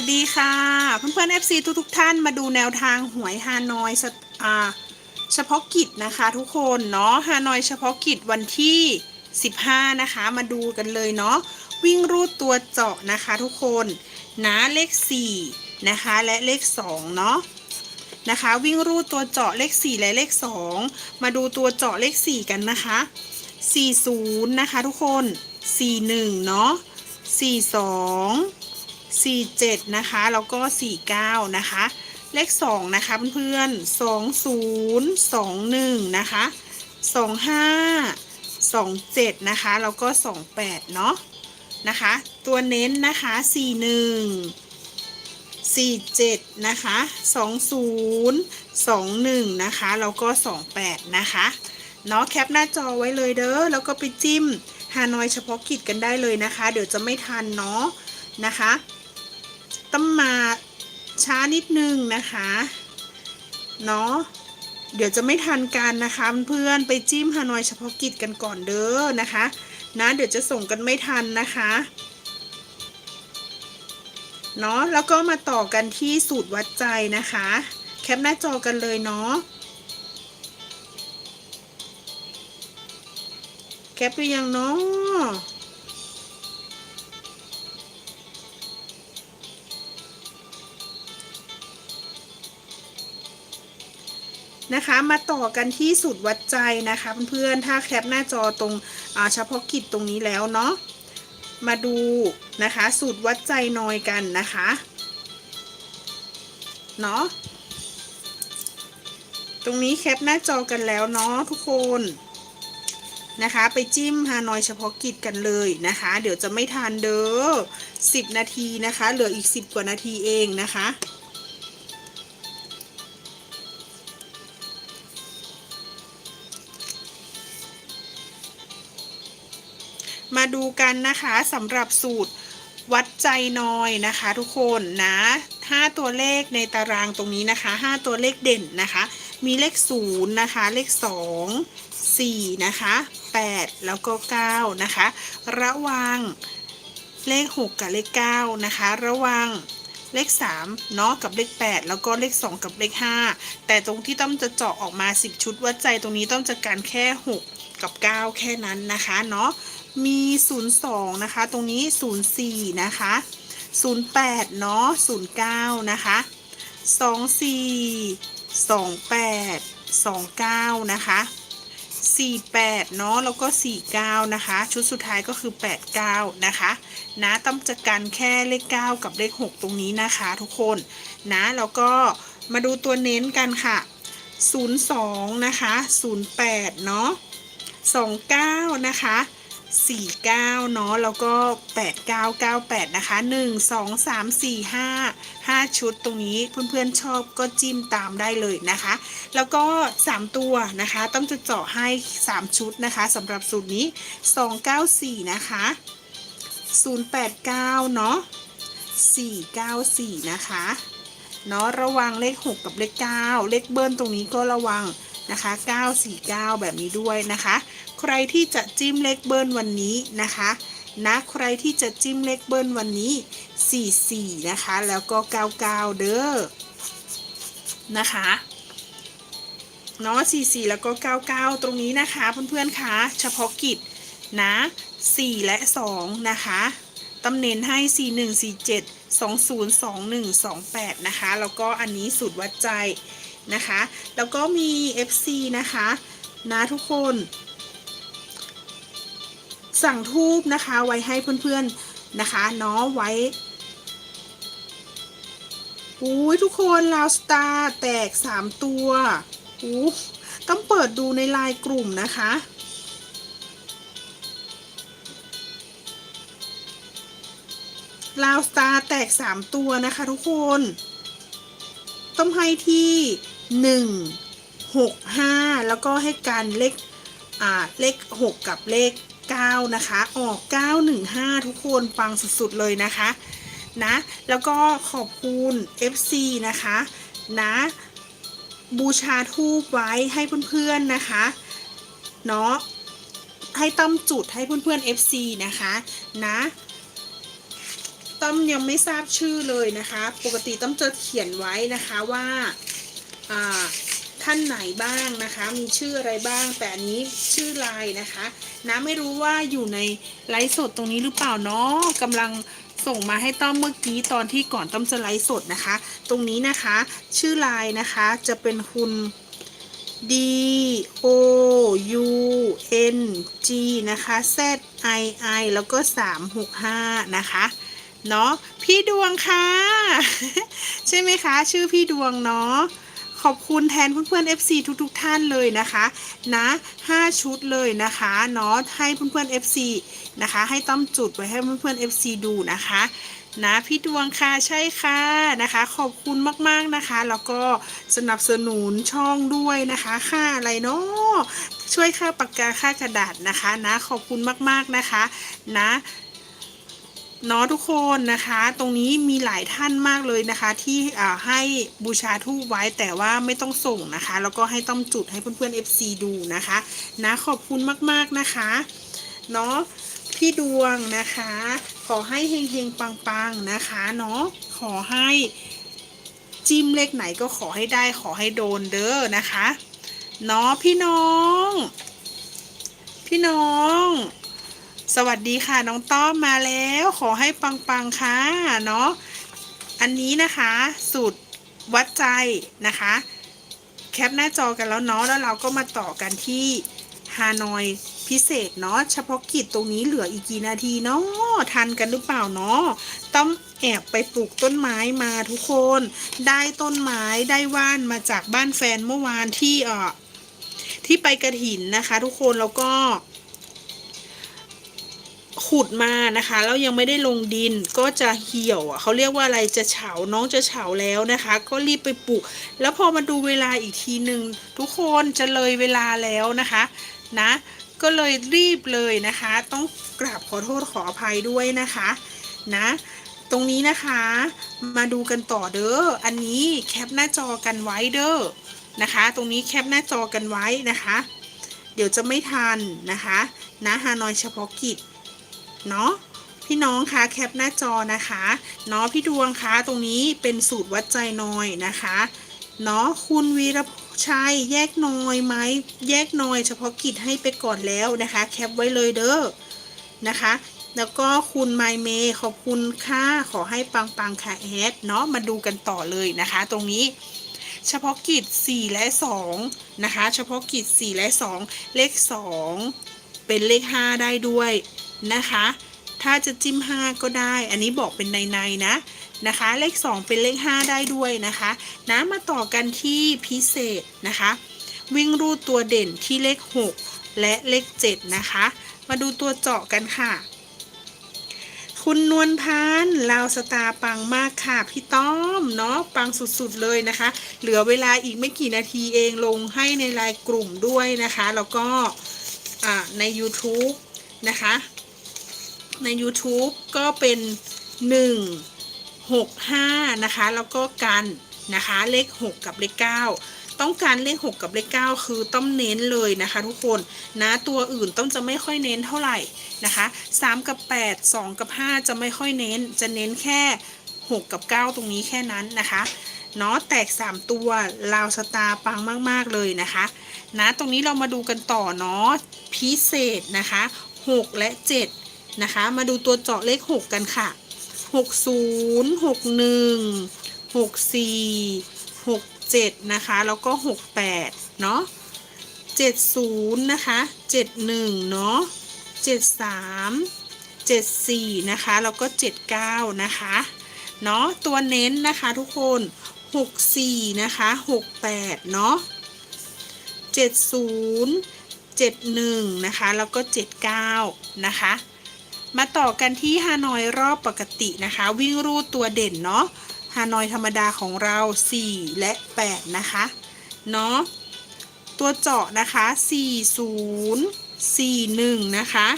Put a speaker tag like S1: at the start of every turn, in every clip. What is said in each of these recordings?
S1: สวัสดีค่ะ เพื่อนๆ FC ทุกๆท่านมาดูแนวทางหวยฮานอยเฉพาะกิจนะคะทุกคนเนาะฮานอยเฉพาะกิจวันที่ 15 นะคะ มาดูกันเลยเนาะวิ่งรูดตัวเจาะนะคะทุกคนนะเลข 4 นะคะและเลข 2 เนาะนะคะวิ่งรูดตัวเจาะเลข 4 และเลข 2 มาดูตัวเจาะเลข 4 กันนะคะ 40 นะคะทุกคน 41 เนาะ42 47 นะคะ แล้วก็ 49 นะคะ เลข 2 นะคะเพื่อนๆ20 21 นะคะ 25 27 นะคะ แล้วก็ 28 เนาะนะคะ ตัวเน้นนะคะ 41 47 นะคะ 20 21 นะคะ แล้วก็ 28 นะคะเนาะแคปหน้าจอไว้เลยเด้อแล้วก็ไปจิ้มฮานอยเฉพาะกิจกันได้เลยนะคะ เดี๋ยวจะไม่ทันเนาะนะคะ ต้องมาช้านิดนึงนะคะเนาะเดี๋ยวจะไม่ทันกันนะคะเพื่อนไปจิ้มฮานอยเฉพาะกิจกันก่อนเด้อนะคะนะเดี๋ยวจะส่งกันไม่ทันนะคะเนาะแล้วก็มาต่อกันที่สูตรวัดใจนะคะ แคปหน้าจอกันเลยเนาะแคปหรือยังเนาะ นะคะ มาต่อกันที่สูตรวัดใจนะคะเพื่อนๆถ้าแคปหน้าจอตรงเฉพาะกิจตรงนี้แล้วเนาะมาดูนะคะสูตรวัดใจนอยกันนะคะเนาะตรงนี้แคปหน้าจอกันแล้วเนาะทุกคนนะคะไปจิ้มฮานอยเฉพาะกิจกันเลยนะคะ เดี๋ยวจะไม่ทันเด้อ10 นาทีนะคะ เหลืออีก 10 กว่านาทีเองนะคะ มาดูกันนะคะสำหรับสูตรวัดใจน้อยนะคะ ทุกคนนะ5ตัวเลขในตารางตรงนี้นะคะ 5 ตัวเลขเด่นนะคะ มีเลข0นะคะ เลข 2 4นะคะ8 แล้วก็9นะคะ ระวังเลข 6 กับเลข9นะคะ ระวังเลข3เนาะกับเลข 8 แล้วก็เลข 2 กับเลข 5 แต่ตรงที่ต้องจะเจาะออกมา 10 ชุดวัดใจตรงนี้ต้องจะการแค่ 6 กับ 9 แค่นั้นนะคะเนาะมี 02 นะคะ ตรงนี้ 04 นะคะ 08 เนาะ09 นะคะ 24 28 29 นะคะ 48 เนาะแล้วก็ 49 นะคะ ชุดสุดท้ายก็คือ 89 นะคะนะต้องจัดการแค่เลข 9 กับเลข 6 ตรงนี้นะคะทุกคนนะแล้วก็มาดูตัวเน้นกันค่ะ 02 นะคะ 08 เนาะ 29 นะคะ 49 เนาะแล้วก็ 8998 นะคะ 1 2 3 4 5 5 ชุดตรงนี้เพื่อนๆชอบก็จิ้มตามได้เลยนะคะ แล้วก็ 3 ตัวนะคะ ต้องจะเจาะให้ 3 ชุดนะคะสำหรับสูตรนี้ 294 นะคะ 089 เนาะ494 นะคะเนาะระวังเลข 6 กับเลข 9 เลขเบิ้ลตรงนี้ก็ระวัง นะคะ 949 แบบนี้ด้วยนะคะ ใครที่จะจิ้มเลขเบิ้ลวันนี้นะคะนะใครที่จะจิ้มเลขเบิ้ลวันนี้ 44 นะคะ แล้วก็ 99 เด้อนะคะเนาะ44 แล้วก็ 99 ตรงนี้นะคะเพื่อนๆคะเฉพาะกิจนะ 4 และ 2 นะคะตำเน้นให้ 4147 2021 28 นะคะ แล้วก็อันนี้สูตรวัดใจ นะคะ แล้วก็มี FC นะคะนะทุกคน สั่งทูบนะคะไว้ให้เพื่อนๆนะคะเนาะไว้อุ้ยทุกคนลาวสตาร์แตก3ตัวอู้ต้องเปิดดูในไลน์กลุ่มนะคะ ลาวสตาร์แตก3ตัวนะคะทุกคน ต้องให้ที่ 1 6 5 แล้วก็ให้การเลขอ่าเลข 6 กับเลข 9 นะคะ ออก 915 ทุกคนปังสุดๆเลยนะคะนะแล้วก็ขอบคุณ FC นะคะนะบูชาทูบไว้ให้เพื่อนๆนะคะเนาะให้ต้อมจุดให้เพื่อนๆ FC นะคะนะต้อมยังไม่ทราบชื่อเลยนะคะ ปกติต้อมจะเขียนไว้นะคะว่าอ่า ท่านไหนบ้างนะคะ มีชื่ออะไรบ้าง แต่อันนี้ชื่อไลน์นะคะนะไม่รู้ว่าอยู่ในไลฟ์สดตรงนี้หรือเปล่าเนาะกำลังส่งมาให้ต้อมเมื่อกี้ตอนที่ก่อนต้อมจะไลฟ์สดนะคะ ตรงนี้นะคะ ชื่อไลน์นะคะจะเป็นคุณ D O U N G นะคะ Z I I แล้วก็ 365 นะคะเนาะพี่ดวงค่ะ ใช่ไหมคะ ชื่อพี่ดวงเนาะ ขอบคุณแทนเพื่อนๆ FC ทุกๆทท่านเลยนะคะนะ5ชุดเลยนะคะเนาะให้เพื่อนๆ FC นะคะ ให้ต้อมจุดไว้ให้เพื่อนๆ FC ดูนะคะนะพี่ดวงค่ะใช่ค่ะนะคะ ขอบคุณมากๆนะคะ แล้วก็สนับสนุนช่องด้วยนะคะ ค่าอะไรเนาะช่วยค่าปากกาค่ากระดาษนะคะนะ ขอบคุณมากๆนะคะ นะ เนาะทุกคนนะคะ ตรงนี้มีหลายท่านมากเลยนะคะ ที่ให้บูชาทูบไว้แต่ว่าไม่ต้องส่งนะคะ แล้วก็ให้ต้อมจุดให้เพื่อนๆ FC ดูนะคะนะขอบคุณมากๆนะคะเนาะพี่ดวงนะคะ ขอให้เฮงเฮงปังปังๆนะคะเนาะขอให้จิ้มเลขไหนก็ขอให้ได้ขอให้โดนเด้อนะคะเนาะพี่น้อง พี่น้อง สวัสดีค่ะน้องต้อมมาแล้วขอให้ปังปังๆค่ะเนาะอันนี้นะคะสูตรวัดใจนะคะ แคปหน้าจอกันแล้วเนาะแล้วเราก็มาต่อกันที่ฮานอยพิเศษเนาะเฉพาะกิจตรงนี้เหลืออีกกี่นาทีเนาะทันกันหรือเปล่าเนาะต้องแอบไปปลูกต้นไม้มาทุกคน ได้ต้นไม้ได้ว่านมาจากบ้านแฟนเมื่อวานที่เออที่ไปกระถินนะคะ ทุกคนแล้วก็ ขุดมานะคะแล้วยังไม่ได้ลงดินก็จะเหี่ยวอะเขาเรียกว่าอะไรจะเฉาน้องจะเฉาแล้วนะคะ ก็รีบไปปลูก แล้วพอมาดูเวลาอีกทีหนึ่งทุกคนจะเลยเวลาแล้วนะคะนะก็เลยรีบเลยนะคะ ต้องกราบขอโทษขออภัยด้วยนะคะนะตรงนี้นะคะมาดูกันต่อเด้ออันนี้แคปหน้าจอกันไว้เด้อนะคะ ตรงนี้แคปหน้าจอกันไว้นะคะ เดี๋ยวจะไม่ทันนะคะนะฮานอยเฉพาะกิจ เนาะพี่น้องคะแคปหน้าจอนะคะเนาะพี่ดวงคะตรงนี้เป็นสูตรวัดใจนอยนะคะเนาะคุณวีรชัยแยกนอยไหมแยกนอย เฉพาะกิจให้ไปก่อนแล้วนะคะ แคปไว้เลยเด้อนะคะ แล้วก็คุณไมเมขอบคุณค่ะขอให้ปังปังค่ะแอดเนาะมาดูกันต่อเลยนะคะ ตรงนี้เฉพาะกิจ 4 และ 2 นะคะ เฉพาะกิจ 4 และ 2 เลข 2 เป็นเลข 5 ได้ด้วย นะคะ ถ้าจะจิ้ม 5 ก็ได้ อันนี้บอกเป็นในในๆนะนะคะ เลข 2 เป็นเลข 5 ได้ด้วยนะคะนะมาต่อกันที่พิเศษนะคะ วิ่งรูดตัวเด่นที่เลข 6 และเลข 7 นะคะ มาดูตัวเจาะกันค่ะ คุณนวลพันธ์ลาวสตาปังมากค่ะ พี่ต้อมเนาะปังสุดๆเลยนะคะ เหลือเวลาอีกไม่กี่นาทีเองลงให้ในไลน์กลุ่มด้วยนะคะ แล้วก็ใน YouTube นะคะ ใน YouTube ก็เป็น 1 6 5 นะคะ แล้วก็กันนะคะเลข 6 กับเลข 9 ต้องการเลข 6 กับเลข 9 คือต้องเน้นเลยนะคะทุกคนนะตัวอื่นต้องจะไม่ค่อยเน้นเท่าไหร่นะคะ 3 กับ 8 2 กับ 5 จะไม่ค่อยเน้นจะเน้นแค่ 6 กับ 9 ตรงนี้แค่นั้นนะคะเนาะแตก 3 ตัวลาวสตาปังมาก ๆ เลยนะคะ นะตรงนี้เรามาดูกันต่อเนาะพิเศษนะคะ 6 และ 7 นะคะ มาดูตัวเจาะเลข 6 กันค่ะ 60 61 64 67 นะคะ แล้วก็ 68 เนาะ70 นะคะ 71 เนาะ73 74 นะคะ แล้วก็ 79 นะคะ เนาะตัวเน้นนะคะทุกคน 64 นะคะ 68 เนาะ70 71 นะคะ แล้วก็ 79 นะคะ มาต่อกันที่ฮานอยรอบปกตินะคะ วิ่งรูดตัวเด่นเนาะฮานอยธรรมดาของเรา 4 และ 8 นะคะเนาะตัวเจาะนะคะ 40 41 นะคะ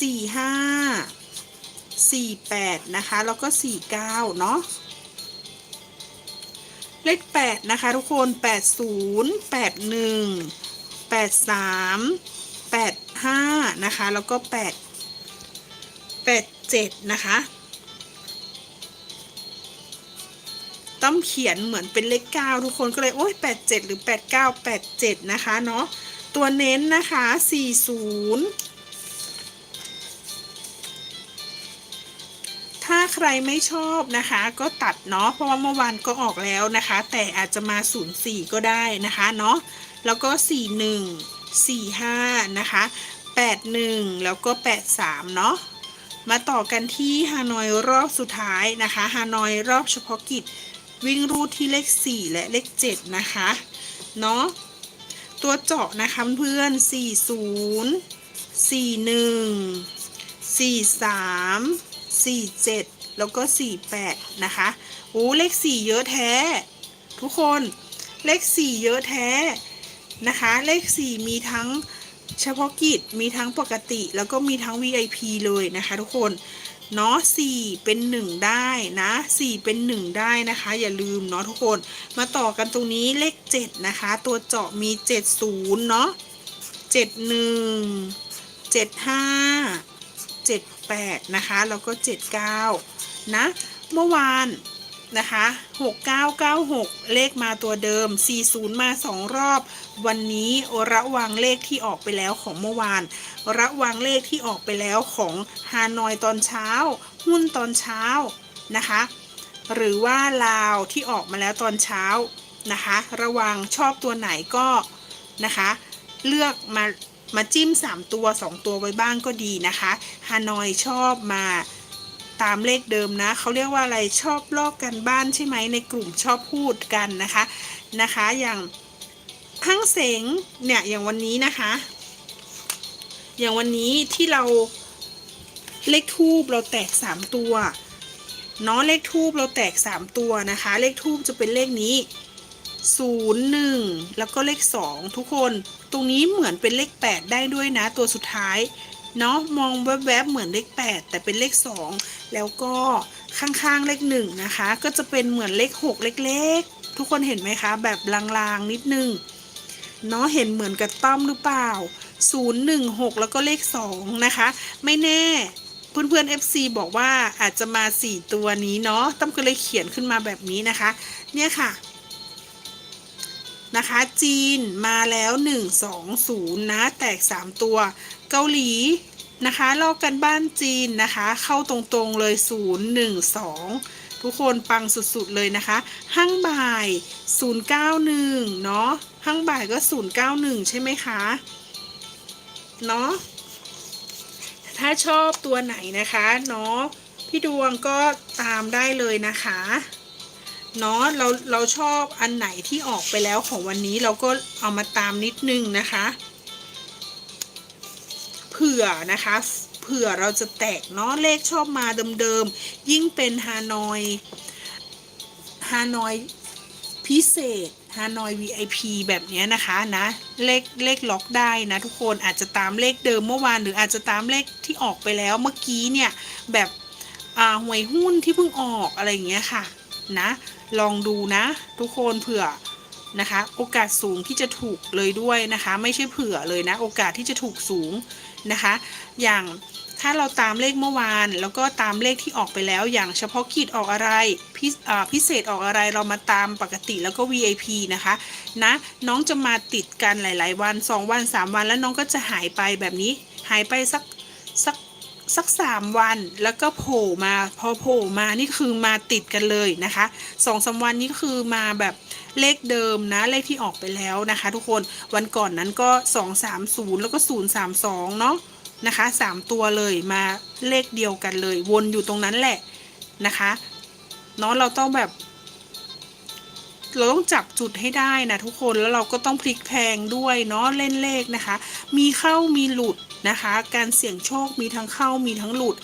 S1: 45 48 นะคะ แล้วก็ 49 เนาะเลข 8 นะคะ ทุกคน 80 81 83 85 นะคะ แล้วก็ 8 87 นะคะ ต้อมเขียนเหมือนเป็นเลขเก้าทุกคนก็เลย โอ้ย87 หรือ 89 87 นะคะเนาะตัวเน้นนะคะ 40ถ้าใครไม่ชอบนะคะ ก็ตัดเนาะเพราะว่าเมื่อวานก็ออกแล้วนะคะ แต่อาจจะมา 04 ก็ได้นะคะเนาะแล้วก็ 41 45 นะคะ 81 แล้วก็ 83 เนาะ มาต่อกันที่ฮานอยรอบสุดท้ายนะคะฮานอยรอบเฉพาะกิจ วิ่งรูดที่เลข 4 และเลข 7 นะคะเนาะตัวเจาะนะคะเพื่อน 40 41 43 47 แล้วก็ 48 นะคะโอ้เลข 4 เยอะแท้ ทุกคนเลข 4 เยอะแท้นะคะ เลข 4 มีทั้ง เฉพาะกิจมีทั้งปกติแล้วก็มีทั้ง VIP เลยนะคะทุกคนเนาะ4เป็น1ได้นะ4เป็น1ได้นะคะ อย่าลืมเนาะทุกคนมาต่อกันตรงนี้เลข7นะคะ ตัวเจาะมี70เนาะ71 75 78นะคะ แล้วก็79นะ เมื่อวาน นะคะ 6996 เลขมาตัวเดิม 40 มา 2 รอบ วันนี้ระวังเลขที่ออกไปแล้วของเมื่อวาน ระวังเลขที่ออกไปแล้วของฮานอยตอนเช้า หุ้นตอนเช้านะคะ หรือว่าลาวที่ออกมาแล้วตอนเช้านะคะ ระวังชอบตัวไหนก็นะคะ เลือกมามาจิ้ม 3 ตัว 2 ตัวไว้บ้างก็ดีนะคะฮานอยชอบมา ตามเลขเดิมนะเขาเรียกว่าอะไรชอบลอกกันบ้านใช่ไหมในกลุ่มชอบพูดกันนะคะนะคะ อย่างห้างเสงเนี่ยอย่างวันนี้นะคะ อย่างวันนี้ที่เราเลขทูบเราแตก3ตัวเนาะเลขทูบเราแตก3ตัวนะคะ เลขทูบจะเป็นเลขนี้0 1แล้วก็เลข2ทุกคนตรงนี้เหมือนเป็นเลข8ได้ด้วยนะตัวสุดท้าย เนาะมองแวบๆเหมือนเลข 8 แต่เป็นเลข 2 แล้วก็ข้างๆเลข1นะคะ ก็จะเป็นเหมือนเลข 6 เล็กๆ ทุกคนเห็นไหมคะ แบบลางๆนิดนึงเนาะเห็นเหมือนกับต้อมหรือเปล่า 016 แล้วก็เลข 2 นะคะ ไม่แน่เพื่อนๆ FC บอกว่าอาจจะมา 4 ตัวนี้เนาะต้อมก็เลยเขียนขึ้นมาแบบนี้นะคะ เนี่ยค่ะ นะคะ จีนมาแล้ว 1 2 0 นะ แตก 3 ตัว เกาหลีนะคะลอกกันบ้านจีนนะคะ เข้าตรงๆเลย 0 1 2 ทุกคนปังสุดๆเลยนะคะห้างบ่าย 091 เนาะห้างบ่ายก็ 091 ใช่ไหมคะเนาะถ้าชอบตัวไหนนะคะเนาะพี่ดวงก็ตามได้เลยนะคะเนาะเราเราชอบอันไหนที่ออกไปแล้วของวันนี้เราก็เอามาตามนิดนึงนะคะ ผื่อนะคะเผื่อเราจะแตกเนาะเลขชอบมาเดิมๆ ยิ่งเป็นฮานอยฮานอยพิเศษฮานอย VIP แบบนี้นะคะนะเลขเลขล็อกได้นะทุกคนอาจจะตามเลขเดิมเมื่อวานหรืออาจจะตามเลขที่ออกไปแล้วเมื่อกี้เนี่ยแบบอ่าหวยหุ้นที่เพิ่งออกอะไรอย่างเงี้ยค่ะนะลองดูนะ ทุกคนเผื่อนะคะ โอกาสสูงที่จะถูกเลยด้วยนะคะ ไม่ใช่เผื่อเลยนะ โอกาสที่จะถูกสูง นะคะ อย่างถ้าเราตามเลขเมื่อวาน แล้วก็ตามเลขที่ออกไปแล้ว อย่างเฉพาะกิจออกอะไรพิพิเศษออกอะไรเรามาตามปกติแล้วก็ VIP นะคะนะน้องจะมาติดกันหลาย ๆ วัน 2 วัน 3 วันแล้วน้องก็จะหายไปแบบนี้หายไปสักสักสักสามวันแล้วก็โผล่มาพอโผล่มานี่คือมาติดกันเลยนะคะสองสาวันนี้คือมาแบบ เลขเดิมนะเลขที่ออกไปแล้วนะคะ ทุกคนวันก่อนนั้นก็ 230 แล้วก็ 032 เนาะนะคะสามตัวเลยมาเลขเดียวกันเลย วนอยู่ตรงนั้นแหละนะคะเนาะเราต้องแบบ เราต้องจับจุดให้ได้นะทุกคนแล้วเราก็ต้องพลิกแพงด้วยเนาะเล่นเลขนะคะ มีเข้ามีหลุดนะคะ การเสี่ยงโชคมีทั้งเข้ามีทั้งหลุด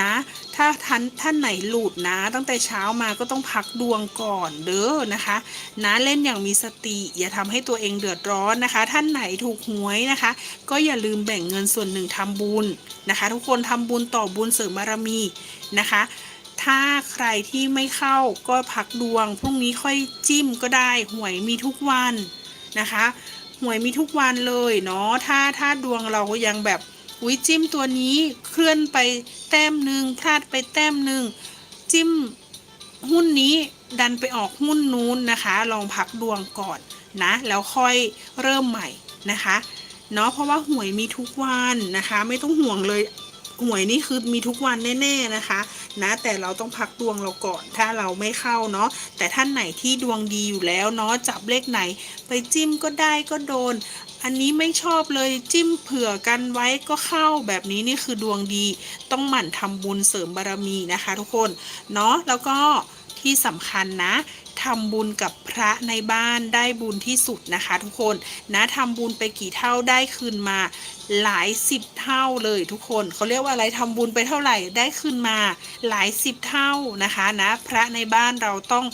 S1: นะ ถ้าท่านท่านไหนหลุดนะ ตั้งแต่เช้ามาก็ต้องพักดวงก่อนเด้อนะคะ นะเล่นอย่างมีสติ อย่าทำให้ตัวเองเดือดร้อนนะคะ ท่านไหนถูกหวยนะคะ ก็อย่าลืมแบ่งเงินส่วนหนึ่งทำบุญนะคะ ทุกคนทำบุญต่อบุญเสริมบารมีนะคะถ้าใครที่ไม่เข้าก็พักดวง พรุ่งนี้ค่อยจิ้มก็ได้หวยมีทุกวันนะคะ หวยมีทุกวันเลยเนาะถ้าถ้าดวงเรายังแบบ อุ้ยจิ้มตัวนี้เคลื่อนไปแต้มหนึ่งพลาดไปแต้มหนึ่งจิ้มหุ้นนี้ดันไปออกหุ้นนู้นนะคะ ลองพักดวงก่อนนะ แล้วค่อยเริ่มใหม่นะคะเนาะเพราะว่าหวยมีทุกวันนะคะ ไม่ต้องห่วงเลยหวยนี่คือมีทุกวันแน่ๆนะคะนะแต่เราต้องพักดวงเราก่อน ถ้าเราไม่เข้าเนาะแต่ท่านไหนที่ดวงดีอยู่แล้วเนาะจับเลขไหน ไปจิ้มก็ได้ก็โดน อันนี้ไม่ชอบเลยจิ้มเผื่อกันไว้ก็เข้าแบบนี้นี่คือดวงดี ต้องหมั่นทำบุญเสริมบารมีนะคะ ทุกคนเนาะแล้วก็ที่สำคัญนะทำบุญกับพระในบ้านได้บุญที่สุดนะคะ ทุกคนนะทำบุญไปกี่เท่าได้คืนมาหลายสิบเท่าเลยทุกคนเขาเรียกว่าอะไรทำบุญไปเท่าไหร่ได้คืนมาหลายสิบเท่านะคะนะ พระในบ้านเราต้อง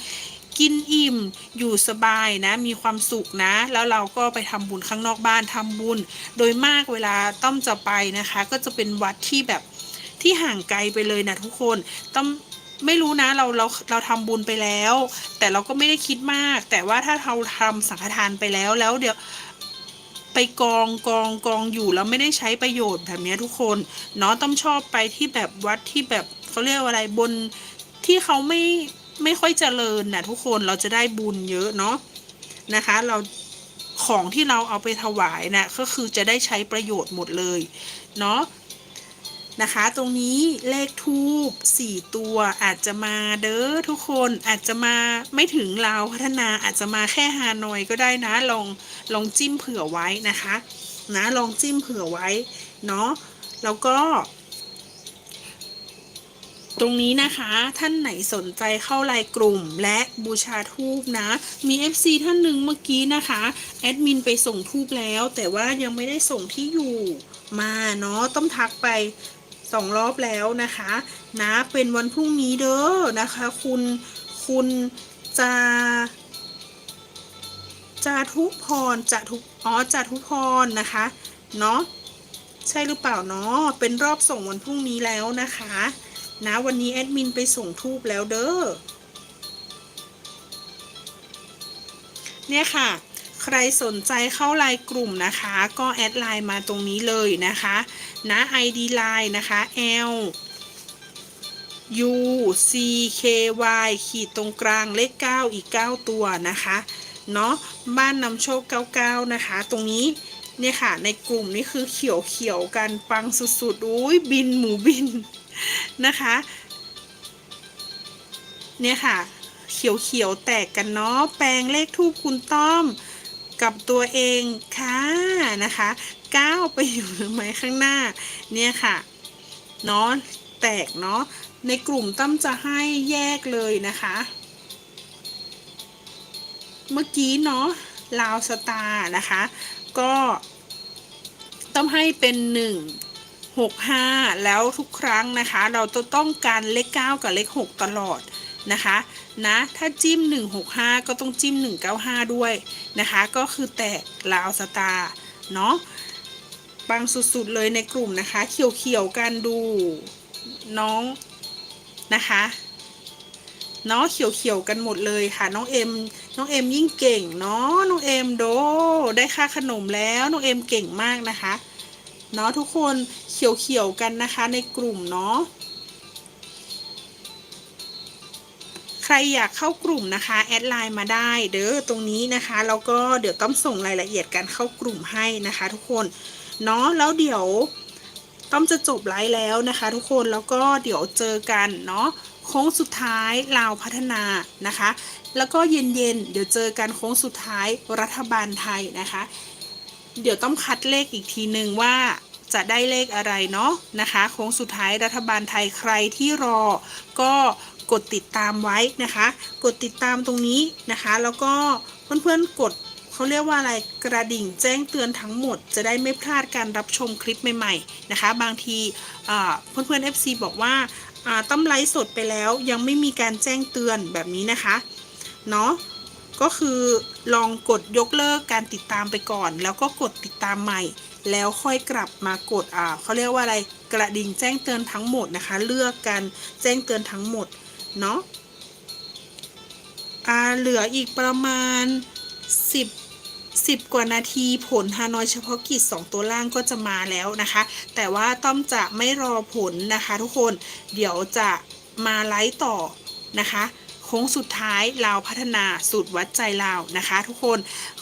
S1: กินอิ่ม อยู่สบายนะ มีความสุขนะ แล้วเราก็ไปทำบุญข้างนอกบ้านทำบุญ โดยมากเวลาต้อมจะไปนะคะ ก็จะเป็นวัดที่แบบที่ห่างไกลไปเลยนะทุกคนต้อมไม่รู้นะเราเราเราทำบุญไปแล้ว แต่เราก็ไม่ได้คิดมาก แต่ว่าถ้าเราทำสังฆทานไปแล้วแล้วเดี๋ยวไปกองกองกองอยู่แล้วไม่ได้ใช้ประโยชน์แบบนี้ทุกคนเนาะต้องชอบไปที่แบบวัดที่แบบเขาเรียกว่าอะไรบนที่เขาไม่ ไม่ค่อยเจริญนะทุกคนเราจะได้บุญเยอะเนาะนะคะ เราของที่เราเอาไปถวายนะก็คือจะได้ใช้ประโยชน์หมดเลยเนาะนะคะ ตรงนี้เลขทูบ4ตัวอาจจะมาเด้อทุกคนอาจจะมาไม่ถึงเราพัฒนาอาจจะมาแค่ฮานอยก็ได้นะลองลองจิ้มเผื่อไว้นะคะ นะลองจิ้มเผื่อไว้เนาะแล้วก็ ตรงนี้นะคะท่านไหนสนใจเข้าไลน์กลุ่มและบูชาทูบนะ มี FC ท่านหนึ่งเมื่อกี้นะคะแอดมินไปส่งทูบแล้ว แต่ว่ายังไม่ได้ส่งที่อยู่มาเนาะต้องทักไปสองรอบแล้วนะคะ นะเป็นวันพรุ่งนี้เด้อนะคะ คุณคุณจะจาทุพรจะทุอ๋อจาทุพรนะคะเนาะใช่หรือเปล่าเนาะเป็นรอบส่งวันพรุ่งนี้แล้วนะคะ นะวันนี้แอดมินไปส่งทูบแล้วเด้อ เนี่ยค่ะ ใครสนใจเข้าไลน์กลุ่มนะคะ ก็แอดไลน์มาตรงนี้เลยนะคะนะ ID ไลน์นะคะ L U C K Y ขีดตรงกลางเลข 9 อีก 9 ตัวนะคะ เนาะบ้านนำโชค 99 นะคะ ตรงนี้ เนี่ยค่ะ ในกลุ่มนี้คือเขียวเขียวกันปังสุดๆอุ้ยบินหมูบินนะคะ เนี่ยค่ะ เขียวเขียวแตกกันเนาะแปลงเลขทูปคุณต้อมกับตัวเองค่ะนะคะก้าวไปอยู่หรือไม่ข้างหน้า เนี่ยค่ะเนาะแตกเนาะในกลุ่มตั้มจะให้แยกเลยนะคะ เมื่อกี้เนาะลาวสตาร์นะคะ ก็ ต้องให้เป็นหนึ่งหกห้าแล้วทุกครั้งนะคะ เราจะต้องการเลข 9 กับเลข 6 ตลอดนะคะนะถ้าจิ้ม 165 ก็ต้องจิ้ม 195 ด้วยนะคะ ก็คือแตกลาวสตาร์เนาะบางสุดๆเลยในกลุ่มนะคะ เขียวๆกันดูน้องนะคะเนาะเขียวๆกันหมดเลยค่ะ น้องเอ็มน้องเอ็มยิ่งเก่งเนาะน้องเอ็มโดได้ค่าขนมแล้วน้องเอ็มเก่งมากนะคะ เนาะทุกคนเขียวๆกันนะคะในกลุ่มเนาะใครอยากเข้ากลุ่มนะคะแอดไลน์มาได้เด้อตรงนี้นะคะแล้วก็เดี๋ยวต้องส่งรายละเอียดการเข้ากลุ่มให้นะคะ ทุกคนเนาะแล้วเดี๋ยวต้อมจะจบไลฟ์แล้วนะคะ ทุกคนแล้วก็เดี๋ยวเจอกันเนาะโค้งสุดท้ายลาวพัฒนานะคะ แล้วก็เย็นๆเดี๋ยวเจอกันโค้งสุดท้ายรัฐบาลไทยนะคะ เดี๋ยวต้องคัดเลขอีกทีหนึ่งว่าจะได้เลขอะไรเนาะนะคะโค้งสุดท้ายรัฐบาลไทยใครที่รอก็กดติดตามไว้นะคะ กดติดตามตรงนี้นะคะ แล้วก็เพื่อนๆกดเขาเรียกว่าอะไรกระดิ่งแจ้งเตือนทั้งหมด จะได้ไม่พลาดการรับชมคลิปใหม่ๆนะคะ บางทีเพื่อนๆ FC บอกว่าต้มไลฟ์สดไปแล้วยังไม่มีการแจ้งเตือนแบบนี้นะคะเนาะ ก็คือลองกดยกเลิกการติดตามไปก่อน แล้วก็กดติดตามใหม่ แล้วค่อยกลับมากดอ่าเขาเรียกว่าอะไรกระดิ่งแจ้งเตือนทั้งหมดนะคะ เลือกการแจ้งเตือนทั้งหมดเนาะอ่าเหลืออีกประมาณ 10 10 กว่านาทีผลฮานอยเฉพาะกิจ 2 ตัวล่างก็จะมาแล้วนะคะ แต่ว่าต้อมจะไม่รอผลนะคะทุกคนเดี๋ยวจะมาไลฟ์ต่อนะคะ โค้งสุดท้ายลาวพัฒนาสูตรวัดใจลาวนะคะ ทุกคน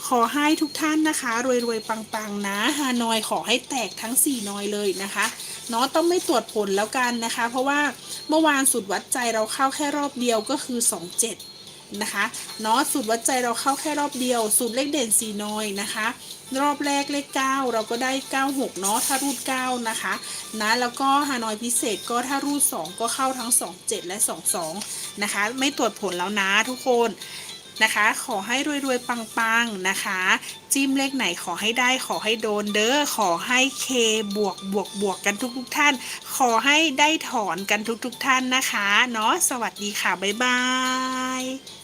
S1: ขอให้ทุกท่านนะคะ รวยๆ ปังๆ นะฮานอยขอให้แตกทั้ง 4 นอยเลยนะคะเนาะต้องไม่ตรวจผลแล้วกันนะคะ เพราะว่าเมื่อวานสูตรวัดใจเราเข้าแค่รอบเดียวก็คือ 27 นะคะเนาะสูตรวัดใจเราเข้าแค่รอบเดียว สูตรเลขเด่น 4 นอยนะคะ รอบแรกเลข 9 เราก็ได้ 96 เนาะถ้ารูด 9 นะคะ นะแล้วก็ฮานอยพิเศษก็ถ้ารูด 2 ก็เข้าทั้ง 27 และ 22 นะคะ ไม่ตรวจผลแล้วนะทุกคนนะคะ ขอให้รวยๆ ปังๆ นะคะ จิ้มเลขไหนขอให้ได้ขอให้โดนเด้อขอให้เคบวกบวกบวกกันทุกๆ ท่าน ขอให้ได้ถอนกันทุกๆ ท่านนะคะ เนาะสวัสดีค่ะ บ๊ายบาย